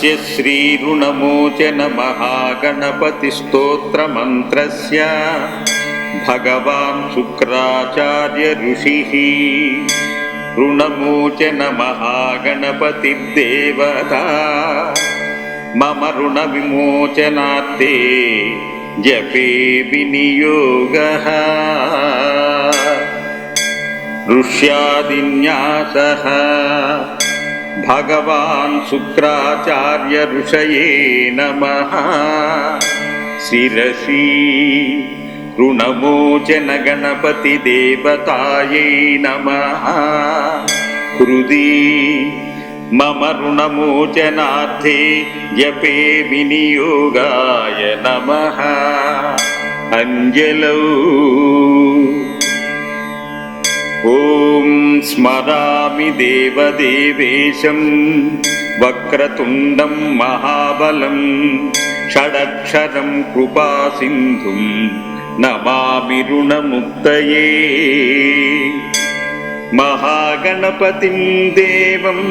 अस्य श्रीऋणमोचनमहागणपतिस्तोत्रमन्त्रस्य भगवान् शुक्राचार्य ऋषिः ऋणमोचनमहागणपतिर्देवता मम ऋणविमोचनार्थे जपे विनियोगः ऋष्यादिन्यासः भगवान् शुक्राचार्य ऋषये नमः शिरसि ऋणमोचनगणपतिदेवतायै नमः हृदि मम ऋणमोचनार्थे जपे विनियोगाय नमः अञ्जलौ ॐ स्मरामि देवदेवेशं वक्रतुण्डं महाबलं षडक्षरं कृपासिन्धुं नमामि ऋणमुक्तये। महागणपतिं देवं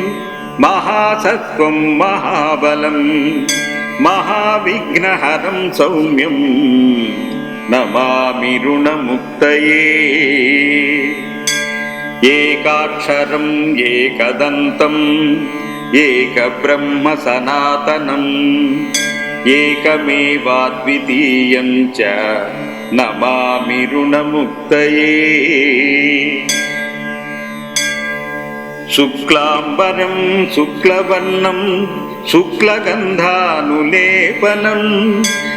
महासत्त्वं महाबलं महाविघ्नहरं सौम्यं नमामि ऋणमुक्तये एकाक्षरम् एकदन्तम् एकब्रह्म सनातनम् एकमेवाद्वितीयञ्च च नमामि ऋणमुक्तये। शुक्लाम्बरम् शुक्लवर्णम् शुक्लगन्धानुलेपनं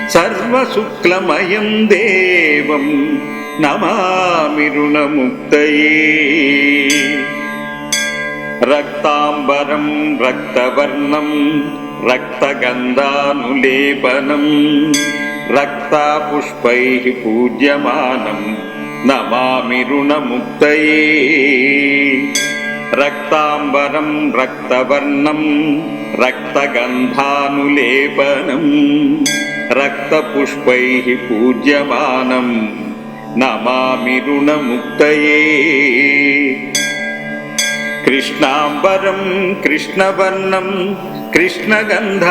सर्वशुक्लमयं देवम् నమామి రుణముక్తయే. రక్తాంబరం రక్తవర్ణం రక్తగంధానులేపనం రక్తపుష్పై పూజ్యమానం నమామి రుణముక్తయే. రక్తాంబరం రక్తవర్ణం రక్తగంధానులేపనం రక్తపుష్పై పూజ్యమానం నమామి రుణముక్తయే. కృష్ణాంబరం కృష్ణవర్ణం కృష్ణగంధానులేపనం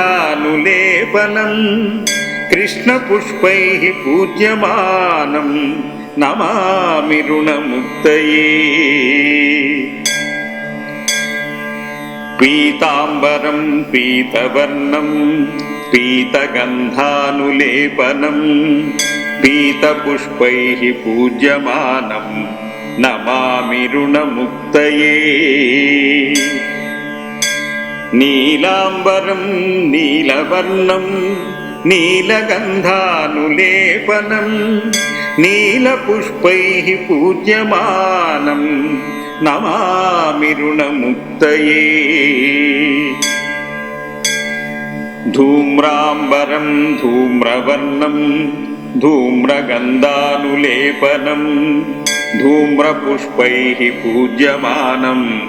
కృష్ణపుష్పై పూజ్యమానం నమామి రుణముక్తయే. పీతాంబరం పీతవర్ణం పీతగంధానులేపనం పీతపుష్పై పూజ్యమానం నమామి రుణముక్తయే. నీలాంబరం నీలవర్ణం నీలగంధానులేపనం నీలపుష్పై పూజ్యమానం నమామి రుణముక్తయే. ధూమ్రాంబరం ధూమ్రవర్ణం ధూమ్రగంధానులేపనం ధూమ్రపుష్పై పూజ్యమానం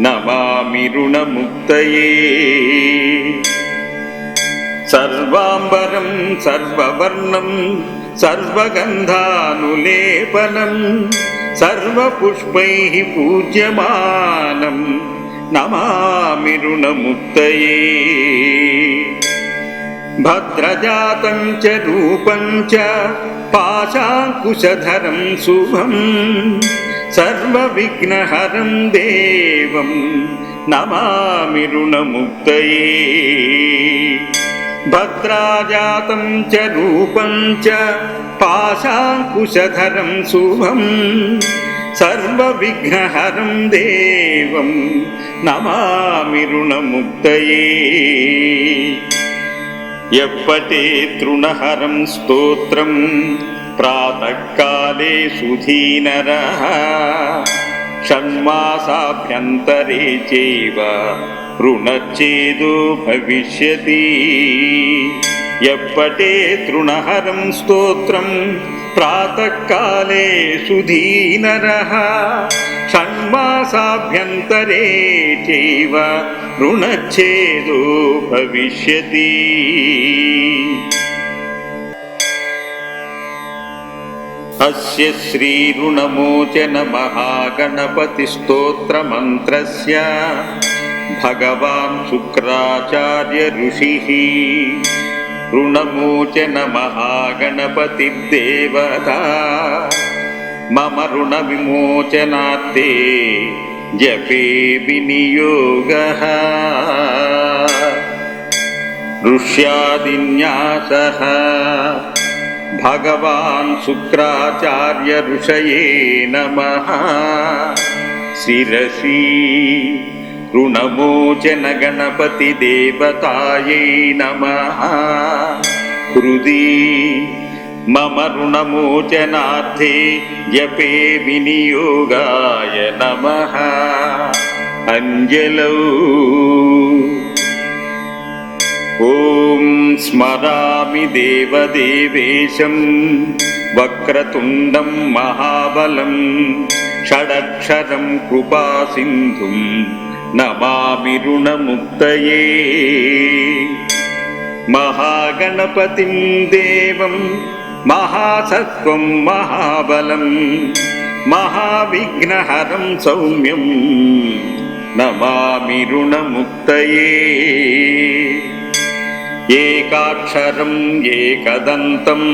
నమామి రుణముక్తయే. సర్వాంబరం సర్వవర్ణం సర్వగంధానులేపనం సర్వపుష్పై పూజ్యమానం నమామి రుణముక్తయే. భద్రజాతం చ రూపం చ పాశాంకుశధరం శుభం సర్వవిఘ్నహరం దేవం నమామి రుణముక్తయే. భద్రాజాతం చ రూపం చ పాశాంకుశధరం శుభం సర్వవిఘ్నహరం దేవం నమామి రుణముక్తయే. ఎప్పటే తృణహరం స్తోత్రం ప్రాతకాలే సుధీనర. షణ్మాసాభ్యంతరే చైవ రుణచ్చేదో భవిష్యతి. ఎప్పటే తృణహరం స్తోత్రం ప్రాతకాలే సుధీనర. షణ్మాసాభ్యంతరే చైవ రుణచ్ఛేదో భవిష్యతి అస్య శ్రీరుణమోచన మహాగణపతి స్తోత్రమంత్రస్య भगवान् शुक्राचार्य ऋषिः ऋणमोचन महागणपतिर्देवता मम ऋणविमोचनार्थे जपे विनियोगः ऋष्यादिन्यासः भगवान् शुक्राचार्य ऋषये नमः शिरसि ऋणमोचन गणपतिदेवतायै नमः हृदि मम ऋणमोचनार्थे जपे विनियोगाय नमः अञ्जलौ ॐ स्मरामि देवदेवेशं वक्रतुण्डं महाबलं षडक्षरं कृपासिन्धुं नमामि ऋणमुक्तये महागणपतिं देवं महासत्त्वं महाबलम् महाविघ्नहरं सौम्यं नमामि ऋणमुक्तये एकाक्षरम् एकदन्तम्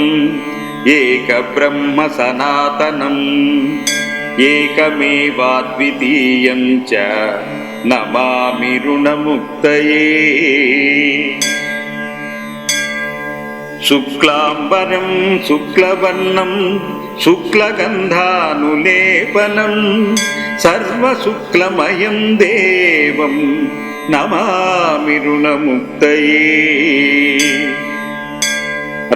एकब्रह्मसनातनम् एकमेवाद्वितीयं च नमामि ऋणमुक्तये శుక్లాంబరం శుక్లవర్ణం శుక్లగంధానులేపనం సర్వశుక్లమయం దేవం నమామిరుణముక్తయే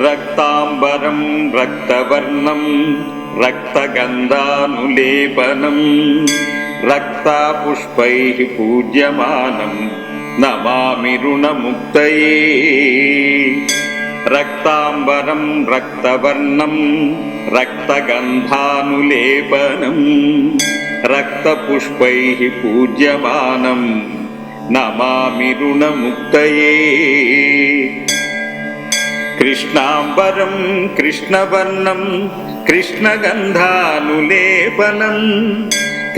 రక్తాంబరం రక్తవర్ణం రక్తగంధానులేపనం రక్తపుష్పై పూజ్యమానం నమామిరుణముక్తయే రక్తాంబరం రక్తవర్ణం రక్తగంధానులేపనం రక్తపుష్పై పూజ్యమానం నమామి రుణముక్తయే. కృష్ణాంబరం కృష్ణవర్ణం కృష్ణగంధానులేపనం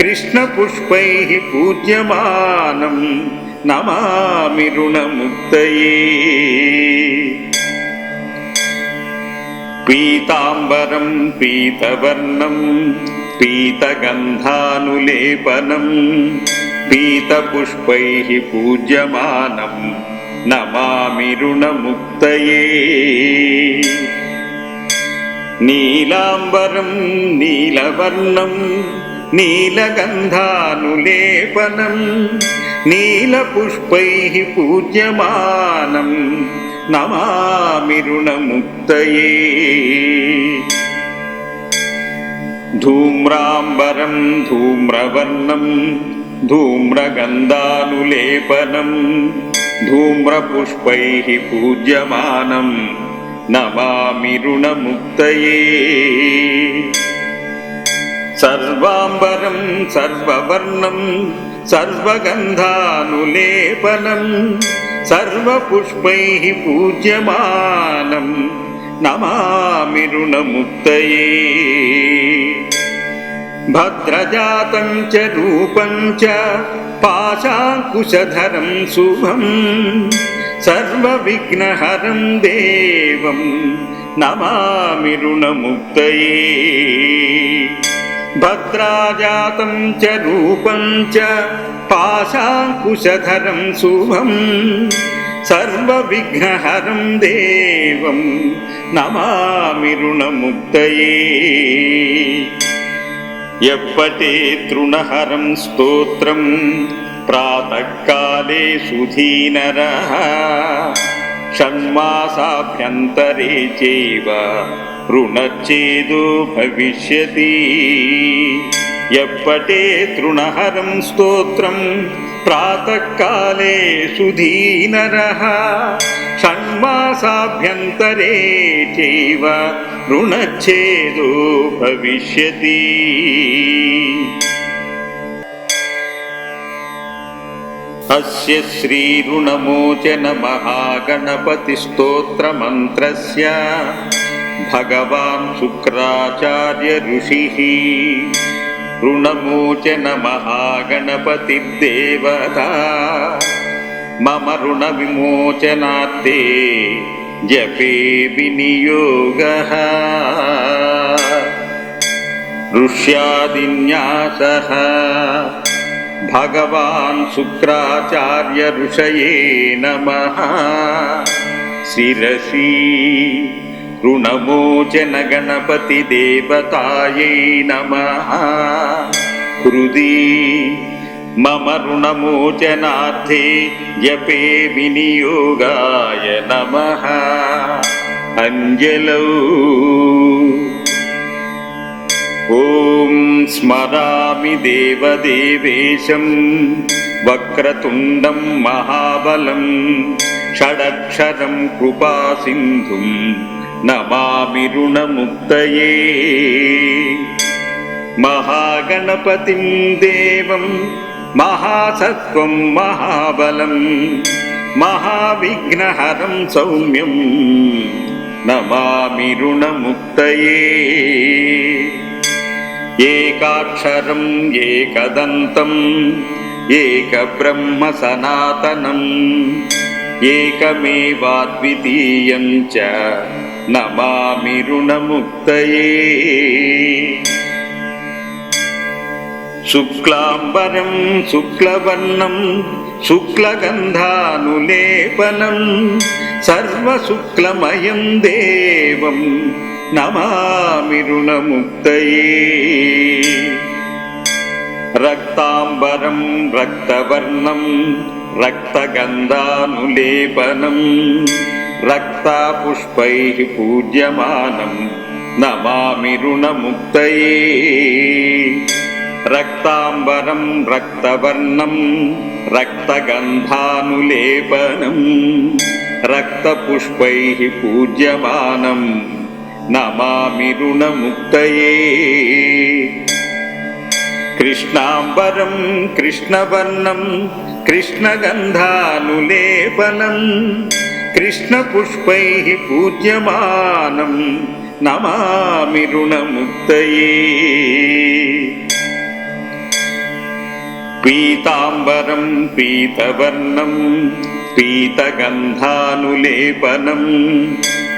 కృష్ణపుష్పై పూజ్యమానం నమామి రుణముక్తయే. పీతాంబరం పీతవర్ణం పీతగంధానులేపనం పీతపుష్పై పూజ్యమానం నమామి రుణముక్తయే. నీలాంబరం నీలవర్ణం నీలగంధానులేపనం నీలపుష్పై పూజ్యమానం నమామి రుణముక్తయే. ధూమ్రాంబరం ధూమ్రవర్ణం ధూమ్రగంధానులేపనం ధూమ్రపుష్పై పూజ్యమానం నమామి రుణముక్తయే. సర్వాంబరం సర్వవర్ణం సర్వగంధానులేపనం सर्वपुष्पैः पूज्यमानं नमामि ऋणमुक्तये। भद्रजातं च रूपं च पाशाङ्कुशधरं शुभं सर्वविघ्नहरं देवं नमामि ऋणमुक्तये। భద్రాజాతం చ రూపం చ పాశాంకుశధరం శుభం సర్వవిఘ్నహరం దేవం నమామి రుణముక్తయే. ఎప్పటే తృణహరం స్తోత్రం ప్రాతకాలే సుధీనర షణ్మాసాభ్యంతరే చైవ. రుణచ్చేదో భవిష్యతి ఎప్పటే తృణహరం స్తోత్రం ప్రాతకాలే సుధీనర షణ్మాసాభ్యంతరే చైవ రుణచ్ఛేదో భవిష్యతి అస్య శ్రీరుణమోచన మహాగణపతి స్తోత్రమంత్రస్య भगवान् शुक्राचार्यऋषिः ऋणमोचनमहागणपतिर्देवता मम ऋणविमोचनात्ते जपे विनियोगः। ऋष्यादिन्यासः भगवान् शुक्राचार्यऋषये नमः। शिरसि ऋणमोचन गणपतिदेवतायै नमः हृदि मम ऋणमोचनार्थे जपे विनियोगाय नमः अञ्जलौ ॐ स्मरामि देवदेवेशं वक्रतुण्डं महाबलं षडक्षरं कृपासिन्धुं नमामि ऋणमुक्तये महागणपतिं देवं महासत्त्वं महाबलं महाविघ्नहरं सौम्यं नमामि ऋणमुक्तये एकाक्षरम् एकदन्तम् एकब्रह्मसनातनम् एकमेवाद्वितीयं च నమామి రుణముక్తయే. శుక్లాంబరం శుక్లవర్ణం శుక్లగంధానులేపనం సర్వశుక్లమయం దేవం నమామి రుణముక్తయే. రక్తాంబరం రక్తవర్ణం రక్తగంధానులేపనం రక్తాపుష్పై పూజ్యమానం నమామి రుణముక్తయే. రక్తాంబరం రక్తవర్ణం రక్తగంధానులేపనం రక్తపుష్పై పూజ్యమానం నమామి రుణముక్తయే. కృష్ణాంబరం కృష్ణవర్ణం కృష్ణగంధానులేపనం कृष्णपुष्पैः पूज्यमानं नमामि ऋणमुक्तये। पीताम्बरं पीतवर्णं पीतगन्धानुलेपनं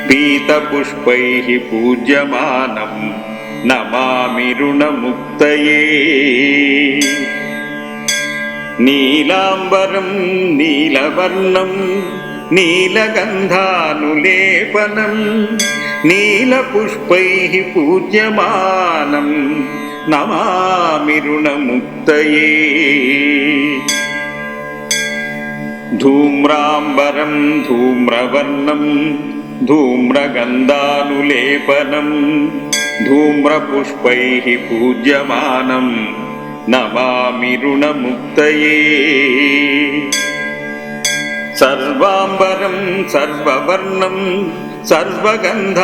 पीतपुष्पैः पूज्यमानं नमामि ऋणमुक्तये। नीलाम्बरं नीलवर्णम् నీలగంధానులేపనం నీలపుష్పై పూజ్యమానం నమామిరుణముక్తయే ధూమ్రాంబరం ధూమ్రవర్ణం ధూమ్రగంధానులేపనం ధూమ్రపుష్పై పూజ్యమానం నమామిరుణముక్తయే సర్వాంబరం సర్వవర్ణం సర్వగంధానులేపనం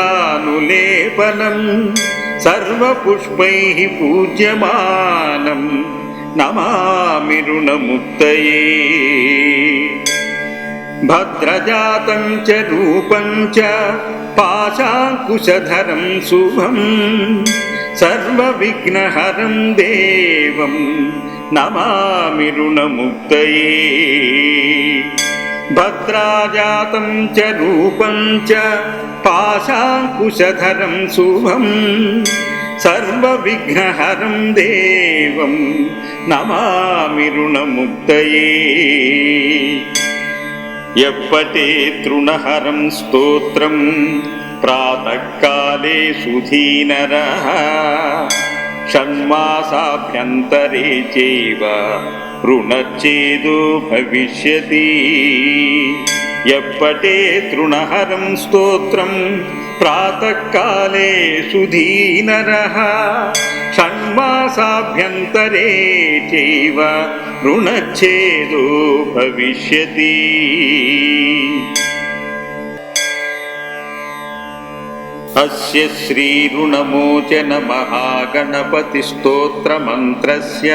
సర్వపుష్పై పూజ్యమానం. నమామి రుణముక్తయే భద్రజాతం చ రూపం చ పాశాంకుశధరం శుభం. సర్వవిఘ్నహరం దేవం నమామి రుణముక్తయే భద్రాజాతం చ రూపం చ పాశాంకుశధరం శుభం సర్వవిఘ్నహరం దేవం నమామి రుణముక్తయే. ఎప్పటే తృణహరం స్తోత్రం ప్రాతకాలే సుధీనర. షణ్మాసాభ్యంతరే చైవ. రుణచ్చేదో భవిష్యతి ఎప్పటే తృణహరం స్తోత్రం ప్రాతకాలే సుధీనర షణ్మాసాభ్యంతరే చైవ రుణచ్ఛేదో భవిష్యతి అస్య శ్రీరుణమోచన మహాగణపతి స్తోత్రమంత్రస్య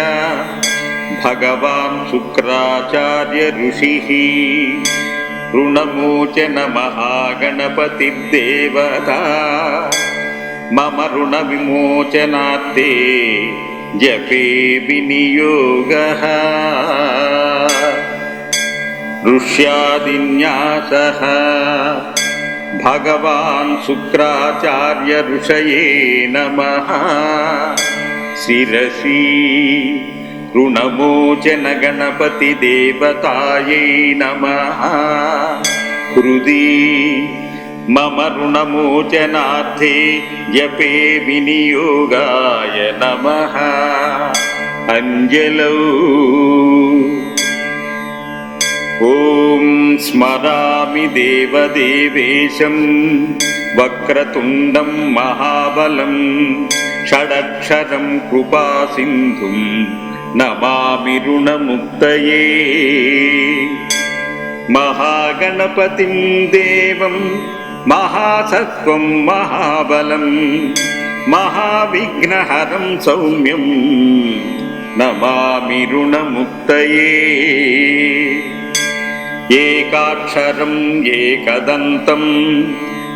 भगवान् शुक्राचार्यऋषिः ऋणमोचनमहागणपतिर्देवता मम ऋणविमोचनात्ते जपे विनियोगः। ऋष्यादिन्यासः भगवान् शुक्राचार्यऋषये नमः। शिरसि ऋणमोचन गणपतिदेवतायै नमः हृदि मम ऋणमोचनार्थे जपे विनियोगाय नमः अञ्जलौ ॐ स्मरामि देवदेवेशं वक्रतुण्डं महाबलं षडक्षरं कृपासिन्धुं नमामि ऋणमुक्तये महागणपतिं देवं महासत्त्वं महाबलं महाविघ्नहरं सौम्यं नमामि ऋणमुक्तये एकाक्षरम् एकदन्तम्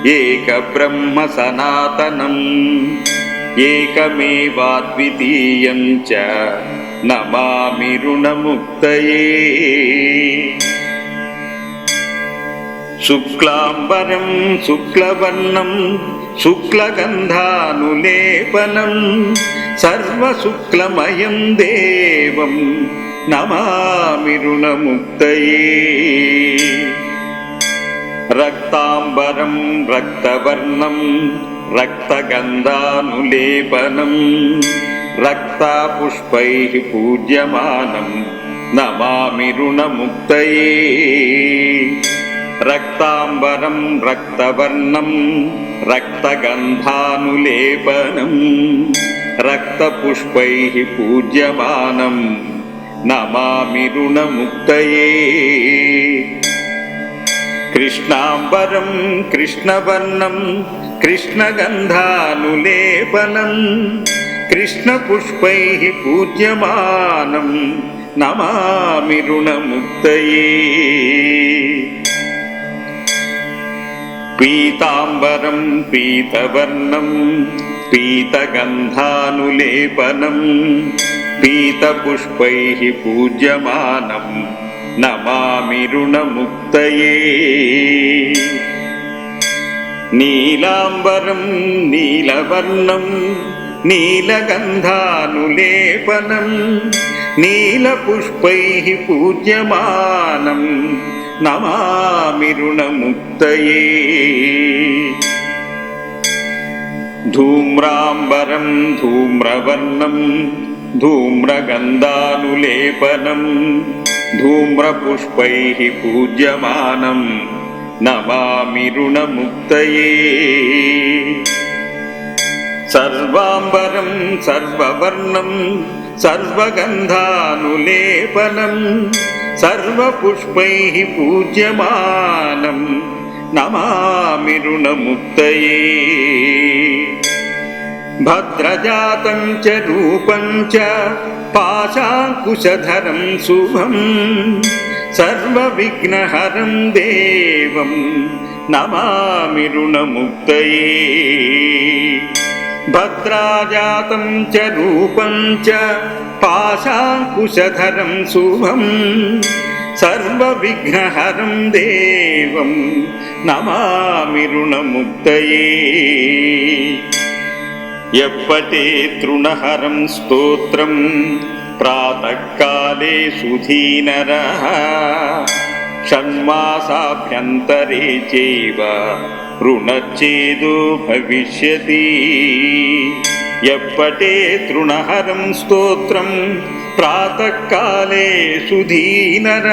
एकब्रह्मसनातनम् एकमेवाद्वितीयं च నమామి రుణముక్తయే శుక్లాంబరం శుక్లవర్ణం శుక్లగంధానులేపనం సర్వశుక్లమయం దేవం నమామి రుణముక్తయే రక్తాంబరం రక్తవర్ణం రక్తగంధానులేపనం రక్తపుష్పై పూజ్యమానం నమామి రుణముక్తయే. రక్తాంబరం రక్తవర్ణం రక్తగంధానులేపనం రక్తపుష్పై పూజ్యమానం నమామి రుణముక్తయే. కృష్ణాంబరం కృష్ణవర్ణం కృష్ణగంధానులేపనం कृष्णपुष्पैः पूज्यमानं नमामि ऋणमुक्तये। पीताम्बरं पीतवर्णं पीतगन्धानुलेपनं पीतपुष्पैः पूज्यमानं नमामि ऋणमुक्तये। नीलाम्बरं नीलवर्णम् నీలగంధానులేపనం నీలపుష్పై పూజ్యమానం నమామిరుణముక్తయే ధూమ్రాంబరం ధూమ్రవర్ణం ధూమ్రగంధానులేపనం ధూమ్రపుష్పై పూజ్యమానం నమామిరుణముక్తయే సర్వాంబరం సర్వవర్ణం సర్వగంధానులేపనం సర్వపుష్పై పూజ్యమానం. నమామిరుణముక్తయే భద్రజాతం చ రూపం చ పాశాంకుశధరం శుభం. సర్వవిఘ్నహరం దేవం నమామి రుణముక్తయే. భద్రాజాతం చ రూపం చ పాశాంకుశధరం శుభం సర్వవిఘ్నహరం దేవం నమామి రుణముక్తయే. ఎప్పటే తృణహరం స్తోత్రం ప్రాతకాలే సుధీనర షణ్మాసాభ్యంతరే చైవ రుణచ్చేదో భవిష్యతి ఎప్పటే తృణహరం స్తోత్రం ప్రాతకాలే సుధీనర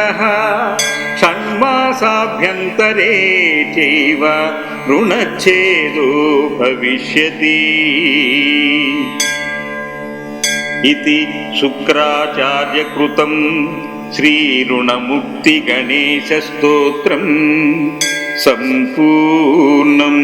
షణ్మాసాభ్యంతరే చైవ రుణచ్ఛేదో భవిష్యతి ఇది శుక్రాచార్యకృతం శ్రీరుణముక్తిగణేశస్తోత్రం సంపూర్ణం.